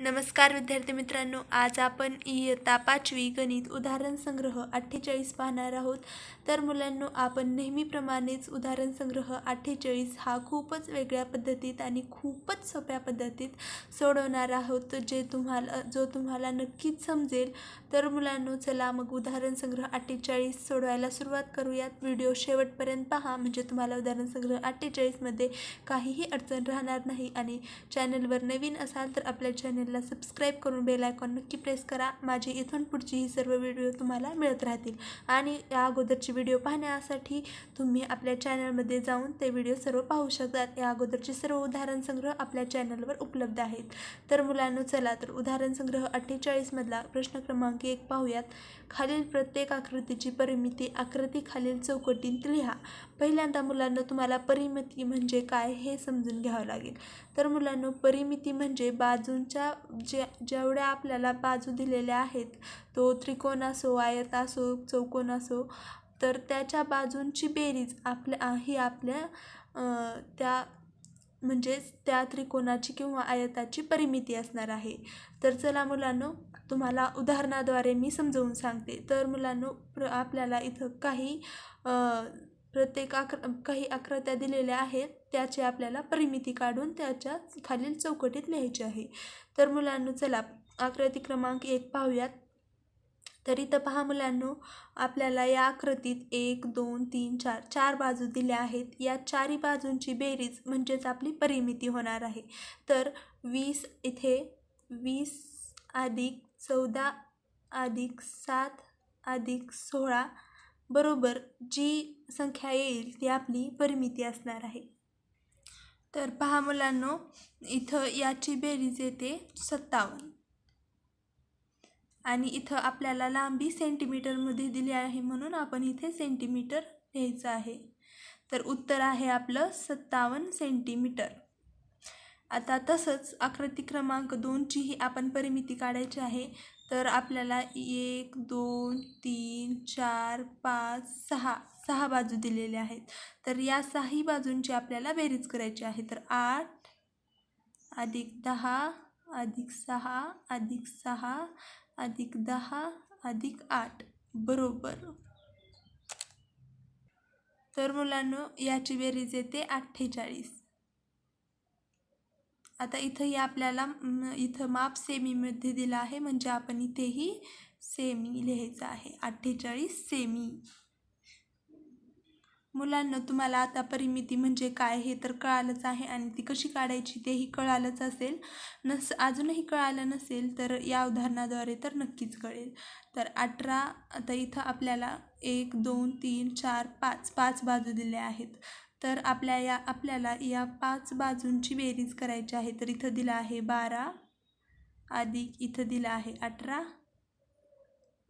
नमस्कार विद्यार्थी मित्रांनो आज आपण इयत्ता पाचवी गणित उदाहरण संग्रह अठ्ठेचाळीस पाहणार आहोत. तर मुलांनो आपण नेहमीप्रमाणेच उदाहरण संग्रह अठ्ठेचाळीस हा खूपच वेगळ्या पद्धतीत आणि खूपच सोप्या पद्धतीत सोडवणार आहोत. जे तुम्हाला जो तुम्हाला नक्कीच समजेल तर मुलांनो चला मग उदाहरण संग्रह अठ्ठेचाळीस सोडवायला सुरुवात करूयात. व्हिडिओ शेवटपर्यंत पहा म्हणजे तुम्हाला उदाहरण संग्रह अठ्ठेचाळीसमध्ये काहीही अडचण राहणार नाही. आणि चॅनलवर नवीन असाल तर आपल्या चॅनलला सबस्क्राईब करून बेल आयकॉन नक्की प्रेस करा. माझी इथून पुढची ही सर्व व्हिडिओ तुम्हाला मिळत राहतील. आणि या अगोदरची व्हिडिओ पाहण्यासाठी तुम्ही आपल्या चॅनलमध्ये जाऊन ते व्हिडिओ सर्व पाहू शकतात. या अगोदरचे सर्व उदाहरण संग्रह आपल्या चॅनलवर उपलब्ध आहेत. तर मुलांनो चला तर उदाहरण संग्रह अठ्ठेचाळीसमधला प्रश्न क्रमांक एक पाहूयात. खालील प्रत्येक आकृतीची परिमिती आकृती खालील चौकटीत लिहा. पहिल्यांदा मुलांना तुम्हाला परिमिती म्हणजे काय हे समजून घ्यावं लागेल. तर मुलांनो परिमिती म्हणजे बाजूंच्या जे जेवढ्या आपल्याला बाजू दिलेल्या आहेत तो त्रिकोण असो आयत असो चौकोन असो तर त्याच्या बाजूंची बेरीज आपल्या ही आपल्या त्या म्हणजेच त्या त्रिकोणाची किंवा आयताची परिमिती असणार आहे. तर चला मुलांनो तुम्हाला उदाहरणाद्वारे मी समजवून सांगते. तर मुलांनो प्र आपल्याला इथं काही प्रत्येक आक्र काही आकृत्या दिलेल्या आहेत त्याची आपल्याला परिमिती काढून त्याच्या खालील चौकटीत लिहायची आहे. तर मुलांनो चला आकृती क्रमांक एक पाहूयात. तर इथं पहा मुलांनो आपल्याला या आकृतीत एक दोन तीन चार चार बाजू दिल्या आहेत. या चारी बाजूंची बेरीज म्हणजेच आपली परिमिती होणार आहे. तर वीस इथे वीस अधिक चौदा अधिक सात अधिक सोळा बरोबर जी संख्या येईल ती आपली परिमिती असणार आहे. तर पहा मुलांनो इथं याची बेरीज येते सत्तावन्न. आणि इथं आपल्याला लांबी सेंटीमीटरमध्ये दिली आहे म्हणून आपण इथे सेंटीमीटर लिहायचं आहे. तर उत्तर आहे आपलं सत्तावन्न सेंटीमीटर आता तसंच आकृती क्रमांक दोनचीही आपण परिमिती काढायची आहे. तर आपल्याला एक दोन तीन चार पाच सहा सहा बाजू दिलेल्या आहेत. तर या सहाही बाजूंची आपल्याला बेरीज करायची आहे. तर आठ अधिक दहा अधिक सहा अधिक सहा अधिक दहा अधिक आठ. बरोबर. तर मुलांनो याची बेरीज येते अठ्ठेचाळीस. आता इथंही आपल्याला इथं माप सेमीमध्ये दिलं आहे. म्हणजे आपण इथेही सेमी लिहायचं आहे. अठ्ठेचाळीस सेमी मुलांना तुम्हाला आता परिमिती म्हणजे काय हे तर कळालंच आहे आणि ती कशी काढायची तेही कळालंच असेल. नस अजूनही कळालं नसेल तर या उदाहरणाद्वारे तर नक्कीच कळेल. तर अठरा आता इथं आपल्याला एक दोन तीन चार पाच पाच बाजू दिल्या आहेत. तर आपल्या या आपल्याला या पाच बाजूंची बेरीज करायची आहे. तर इथं दिलं आहे बारा अधिक इथं दिलं आहे अठरा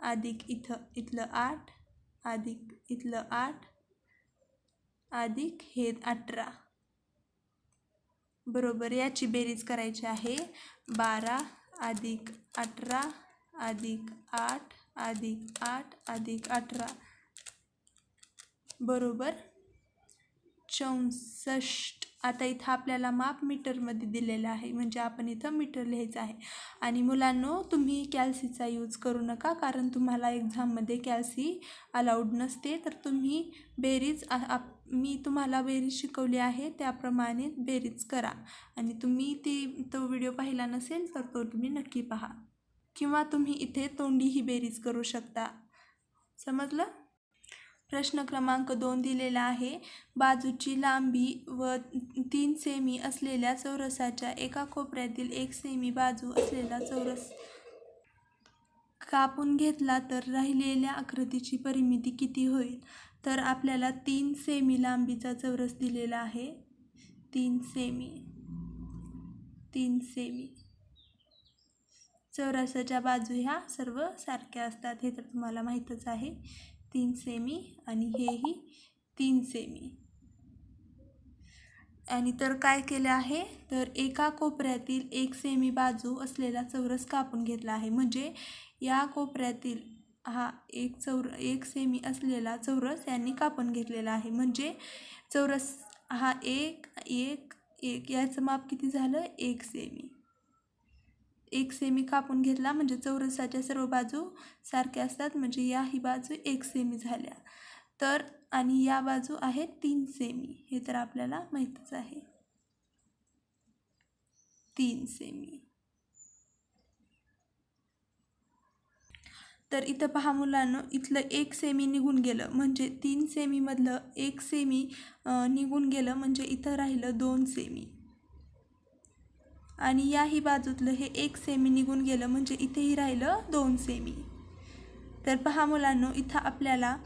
अधिक इथं इथलं आठ अधिक इथलं आठ अधिक हे अठरा. बरोबर याची बेरीज करायची आहे बारा अधिक अठरा अधिक आठ अधिक आठ अधिक अठरा. बरोबर? चौसष्ट. आता इथं आपल्याला माप मीटरमध्ये दिलेलं आहे. म्हणजे आपण इथं मीटर लिहायचं आहे. आणि मुलांनो तुम्ही कॅल्सीचा यूज करू नका कारण तुम्हाला एक्झाममध्ये कॅल्सी अलाउड नसते. तर तुम्ही बेरीज आप मी तुम्हाला बेरीज शिकवली आहे त्याप्रमाणे बेरीज करा. आणि तुम्ही ती तो व्हिडिओ पाहिला नसेल तर तो तुम्ही नक्की पहा. किंवा तुम्ही इथे तोंडी ही बेरीज करू शकता. समजलं? प्रश्न क्रमांक दोन दिलेला आहे. बाजूची लांबी व तीन सेमी असलेल्या चौरसाच्या एका कोपऱ्यातील एक सेमी बाजू असलेला चौरस. कापून घेतला तर राहिलेल्या आकृतीची परिमिती किती होईल? तर आपल्याला तीन सेमी लांबीचा चौरस दिलेला आहे. तीन सेमी. तीन सेमी. चौरसाच्या बाजू ह्या सर्व सारख्या असतात हे तर तुम्हाला माहीतच आहे. तीन सेमी आणि हेही तीन सेमी आणि तर काय केलं आहे? तर एका कोपऱ्यातील एक सेमी बाजू असलेला चौरस कापून घेतला आहे. म्हणजे या कोपऱ्यातील हा एक चौर एक सेमी असलेला चौरस यांनी कापून घेतलेला आहे. म्हणजे चौरस हा एक एक एक याचं माप किती झालं? एक सेमी एक सेमी कापून घेतला. म्हणजे चौरसाच्या सर्व बाजू सारख्या असतात. म्हणजे या ही बाजू एक सेमी झाल्या. तर आणि या बाजू आहेत तीन सेमी हे तर आपल्याला माहीतच आहे. तीन सेमी तर इथं पहा मुलांना इथलं एक सेमी निघून गेलं. म्हणजे तीन सेमीमधलं एक सेमी निघून गेलं. म्हणजे इथं राहिलं दोन सेमी आणि याही बाजूतलं हे एक सेमी निघून गेलं म्हणजे इथेही राहिलं दोन सेमी. तर पहा मुलांनो इथं आपल्याला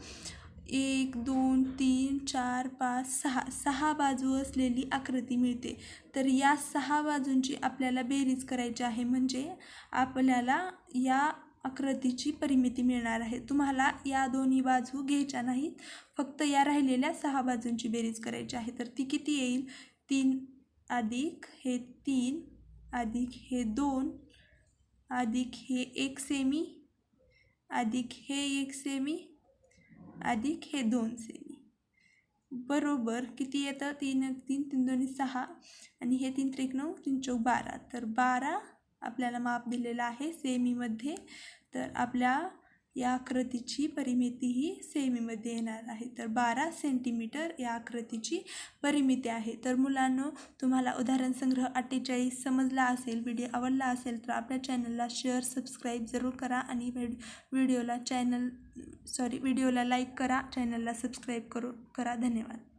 एक दोन तीन चार पाच सहा सहा बाजू असलेली आकृती मिळते. तर या सहा बाजूंची आपल्याला बेरीज करायची आहे म्हणजे आपल्याला या आकृतीची परिमिती मिळणार आहे. तुम्हाला या दोन्ही बाजू घ्यायच्या नाहीत फक्त या राहिलेल्या सहा बाजूंची बेरीज करायची आहे. तर ती किती येईल? तीन अधिक हे तीन अधिक हे दोन अधिक हे एक सेमी अधिक हे एक सेमी अधिक हे दोन सेमी बरोबर किती येतं? तीन तीन तीन दोन्ही सहा आणि हे तीन त्रिक नऊ तीन चौक बारा. तर बारा आपल्याला माप दिलेलं आहे सेमीमध्ये तर आपल्या या आकृतीची परिमिती ही सेमीमध्ये येणार आहे. तर बारा सेंटीमीटर या आकृतीची परिमिती आहे. तर मुलांनो तुम्हाला उदाहरण संग्रह अठ्ठेचाळीस समजला असेल व्हिडिओ आवडला असेल तर आपल्या चॅनलला शेअर सबस्क्राईब जरूर करा आणि व्हिडिओला चॅनल सॉरी व्हिडिओला लाईक करा चॅनलला सबस्क्राईब करू करा. धन्यवाद.